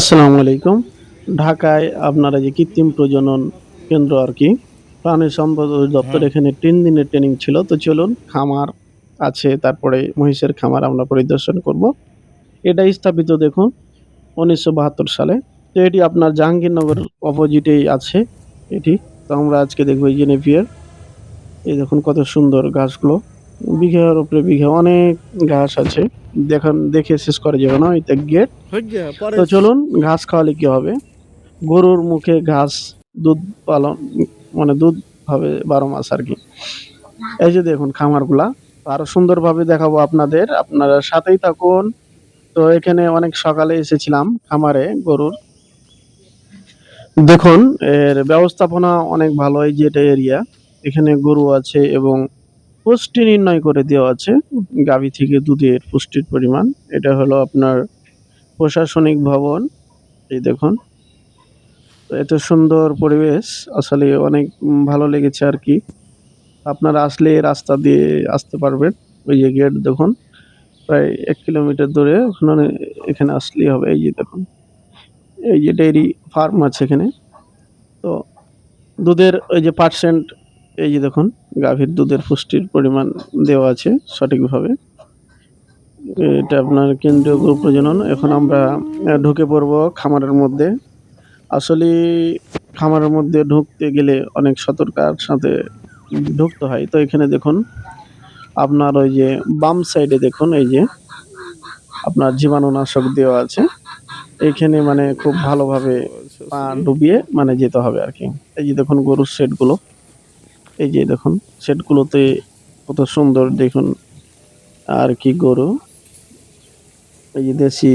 আসসালামু আলাইকুম। ঢাকায় আপনারা যে কৃত্রিম প্রজনন কেন্দ্র আর কি প্রাণী সম্পদ দপ্তর এখানে তিন দিনের ট্রেনিং ছিল। তো চলুন খামার আছে তারপরে মহিষের খামার আমরা পরিদর্শন করব। এটা স্থাপিত দেখুন উনিশশো বাহাত্তর সালে। তো এটি আপনার জাহাঙ্গীরনগর অপোজিটেই আছে এটি। তো আমরা আজকে দেখব নেপিয়ার এই দেখুন কত সুন্দর ঘাসগুলো বিঘার উপরে বিঘা অনেক ঘাস আছে। দেখান দেখে শেষ করা যাবে না এটা গেট। তো চলুন ঘাস খাওয়ালে কি হবে? গরুর মুখে ঘাস দুধ পালন মানে দুধ হবে বারো মাস আর কি। এই যে দেখুন খামারগুলা আরও সুন্দরভাবে দেখাবো আপনাদের। আপনারা সাথেই থাকুন। তো এখানে অনেক সকালে এসেছিলাম খামারে গরুর। দেখুন এর ব্যবস্থাপনা অনেক ভালো এই যে এটা এরিয়া এখানে গরু আছে এবং পুষ্টি নির্ণয় করে দেওয়া আছে, গাভী থেকে দুধের পুষ্টির পরিমাণ। এটা হলো আপনার প্রশাসনিক ভবন, এই দেখুন। তো এত সুন্দর পরিবেশ, আসলে অনেক ভালো লেগেছে আর কি। আপনারা আসলে রাস্তা দিয়ে আসতে পারবেন, ওই যে গেট দেখুন। প্রায় এক কিলোমিটার দূরে ওখানে, এখানে আসলেই হবে, এই যে দেখুন। এই যে ডেইরি ফার্ম আছে এখানে। তো দুধের ওই যে পার্সেন্ট এই যে দেখুন, গাভীর দুধের পুষ্টির পরিমাণ দেওয়া আছে সঠিকভাবে। এটা আপনার কেন্দ্রীয় গরু প্রজনন। এখন আমরা ঢুকে পড়ব খামারের মধ্যে। আসলে খামারের মধ্যে ঢুকতে গেলে অনেক সতর্কার সাথে ঢুকতে হয়। তো এখানে দেখুন, আপনার ওই যে বাম সাইডে দেখুন, এই যে আপনার জীবাণুনাশক দেওয়া আছে। এইখানে মানে খুব ভালোভাবে ডুবিয়ে মানে যেতে হবে আর কি। এই যে দেখুন, গরুর সেটগুলো। এই যে দেখুন সেটগুলোতে কত সুন্দর দেখুন, আর কি গরু। এই যে দেশি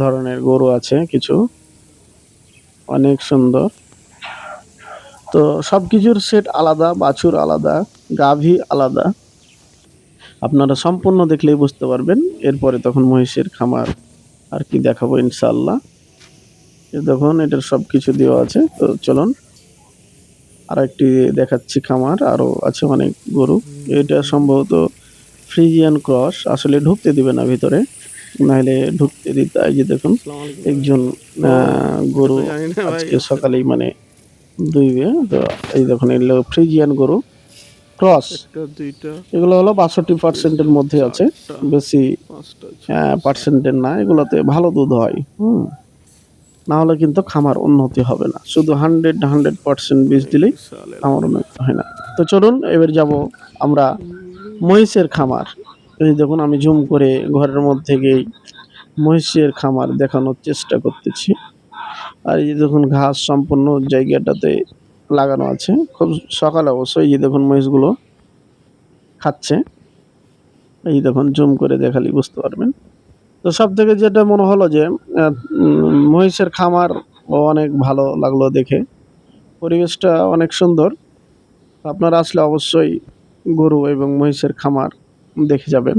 ধরনের গরু আছে কিছু, অনেক সুন্দর। তো সব কিছুর সেট আলাদা, বাছুর আলাদা, গাভী আলাদা। আপনারা সম্পূর্ণ দেখলেই বুঝতে পারবেন, এরপরে তখন মহিষের খামার আর কি দেখাবো ইনশাল্লাহ দেখুন, এটার সব কিছু দেওয়া আছে, তো চলুন আর একটি দেখাচ্ছি খামার আরও আছে অনেক গরু। এটা সম্ভবত ফ্রিজিয়ান ক্রস আসলে ঢুকতে দিবে না ভিতরে নাহলে ঢুকতে দিতে এই যে দেখুন একজন গরু আজকে সকালেই মানে দুইবে তো এই দেখুন এগুলো ফ্রিজিয়ান গরু। ক্রস এগুলো হলো বাষট্টি পার্সেন্টের মধ্যে আছে। বেশি পাঁচটা পার্সেন্টের না এগুলোতে ভালো দুধ হয়। হুম। না হলে কিন্তু খামার উন্নতি হবে না। শুধু হান্ড্রেড হান্ড্রেড পার্সেন্ট বীজ দিলেই খামার উন্নতি হয় না। তো চলুন, এবার যাব আমরা মহিষের খামার। এই দেখুন, আমি জুম করে ঘরের মধ্যে গিয়ে মহিষের খামার দেখানোর চেষ্টা করতেছি। আর এই দেখুন, ঘাস সম্পূর্ণ জায়গাটাতে লাগানো আছে। খুব সকালে অবশ্যই এই যে দেখুন, মহিষগুলো খাচ্ছে। এই দেখুন জুম করে দেখালি বুঝতে পারবেন। তো সব থেকে যেটা মনে হলো যে মহিষের খামার অনেক ভালো লাগল দেখে। পরিবেশটা অনেক সুন্দর। আপনারা আসলে অবশ্যই গরু এবং মহিষের খামার দেখে যাবেন।